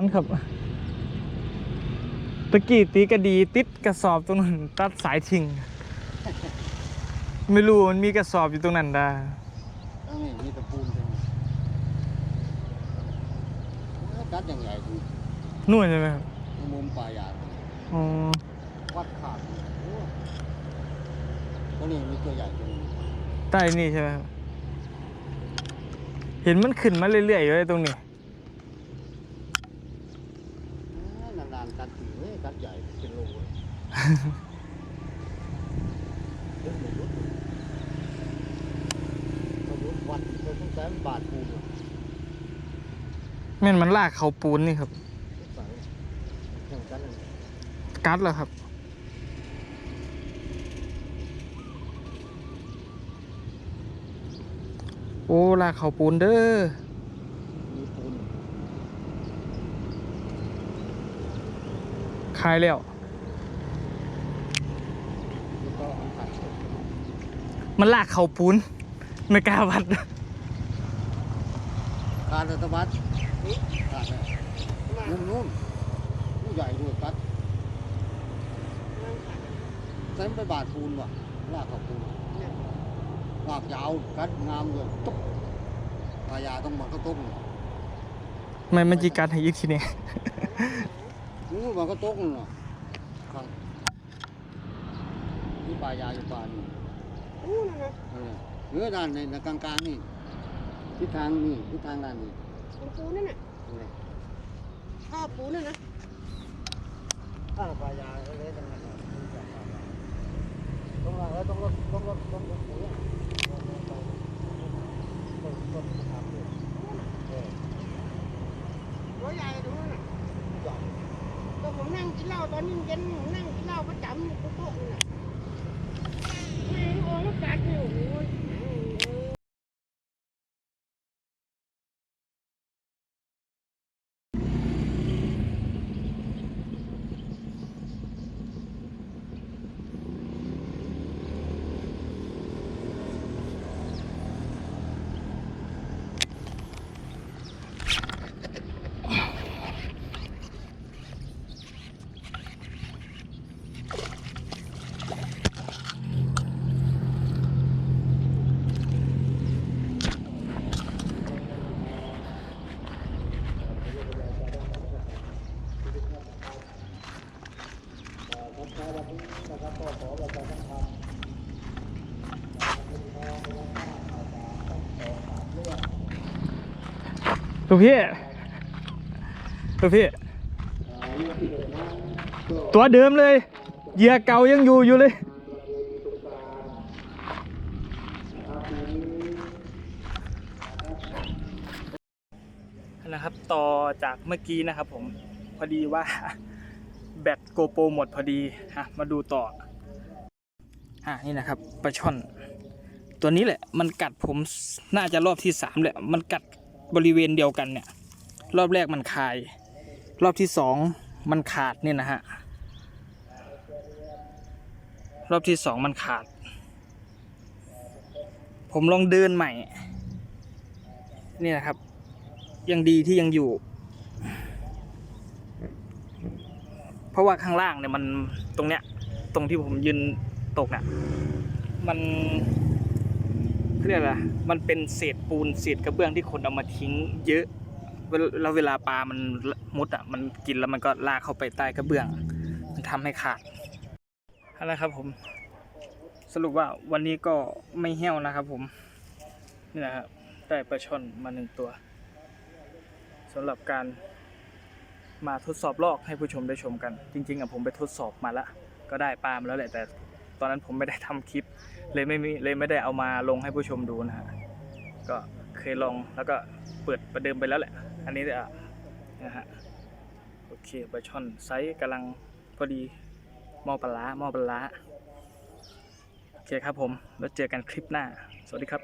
มันครับ ตะกี้ตีกระดีติดกระสอบตรงนั้นตัดสายทิ้ง ไม่รู้มันมีกระสอบอยู่ตรงนั้นดาตั้งนี่มีตะปูนเป็นกัดอย่างใหญ่ดูนู่นใช่ไหมครับมุมปลายยางอ๋อวัดขาดโอ้ตัวนี้มีตัวใหญ่ตัวนี้ใต้นี่ใช่ไหมครับเห็นมันขึ้นมาเรื่อยๆอยู่เลยตรงนี้ อ่านานๆกัดตีเฮ้ย กัดใหญ่เป็นโลเลยเยอะเลยเยอะเลยเราดูวัดเราต้องใช้บาทปูนอะแม่นมันลากเขาปูนนี่ครับใส่อย่างกันนั่นกัดแล้วครับโอ้ลากเขาปูนเด้อ มีปูน คายแล้วแล้วก็อันขัดมันลากเขาปูนไม่กล้าวัดการรัฐบาลนี่ขาดเลยนุ่มๆผู้ใหญ่ด้วยกัดใช้ไปบาทปูนว่ะลากเขาปูนลากยาวกัดงามเลยตุ๊บปลายาต้องมันก็ต้มไม่มันจีกัดให้อีกทีนี้นู้ นมันก็ต้มเนาะครับนี่ปลายาอยู่ปลานี่อู้นั่นนะเออเนื้อด้านในกลางๆนี่ทิศทางนี่ทิศทางด้านนี้ปูปูนั่นน่ะนี่ข้าวปูนั่นนะถ้าปลายาเล็กๆตรงนั้นน่ะต้องรถต้องรถต้องรถต้องรถต้องรถต้องรถต้องรถต้องทำด้วยเออ หัวใหญ่ตรงนั้นน่ะ ใหญ่ ตอนผมนั่งกินเหล้า ตอนเย็นๆนั่งกินเหล้าประจำอยู่โต๊ะนี่น่ะไม่โอ้แล้วกักอยู่โอ้โหเออ ตัวพี่ตัวพี่ ตัวเดิมเลยเหยื่อเก่ายังอยู่อยู่เลยนะครับ ต่อจากเมื่อกี้นะครับผม พอดีว่า แบตโกโปรหมดพอดีฮะมาดูต่ออะนี่นะครับปลาช่อน ตัวนี้แหละมันกัดผมน่าจะรอบที่สามแหละมันกัดบริเวณเดียวกันเนี่ย รอบแรกมันคาย รอบที่สองมันขาดเนี่ยนะฮะรอบที่สองมันขาด ผมลองเดินใหม่ นี่นะครับ ยังดีที่ยังอยู่ เพ ราะว่าข้างล่างเนี่ยมันตรงเนี้ย ตรงที่ผมยืนตกเนี่ยมันเรียกอะไรมันเป็นเศษปูนเศษกระเบื้องที่คนเอามาทิ้ง เยอะแล้วเวลาปลามันมุดอะมันกินแล้วมันก็ลากเข้าไปใต้กระเบื้อง มันทำให้ขาดเอาละครับผม สรุปว่าวันนี้ก็ไม่เหี้ยวนะครับผมนี่นะครับได้ปลาช่อนมาหนึ่งตัวสำหรับการ มาทดสอบลอกให้ผู้ชมได้ชมกัน จริงๆอะผมไปทดสอบมาละก็ได้ปลามาแล้วแหละแต่ตอนนั้นผมไม่ได้ทำคลิป เลยไม่มีเลยไม่ได้เอามาลงให้ผู้ชมดูนะฮะก็เคยลองแล้วก็เปิดประเดิมไปแล้วแหละ อันนี้อะนะฮะโอเคปลาช่อนไซส์กำลังพอดีหม้อปลาหม้อปลาโอเคครับผมแล้วเจอกันคลิปหน้า สวัสดีครับ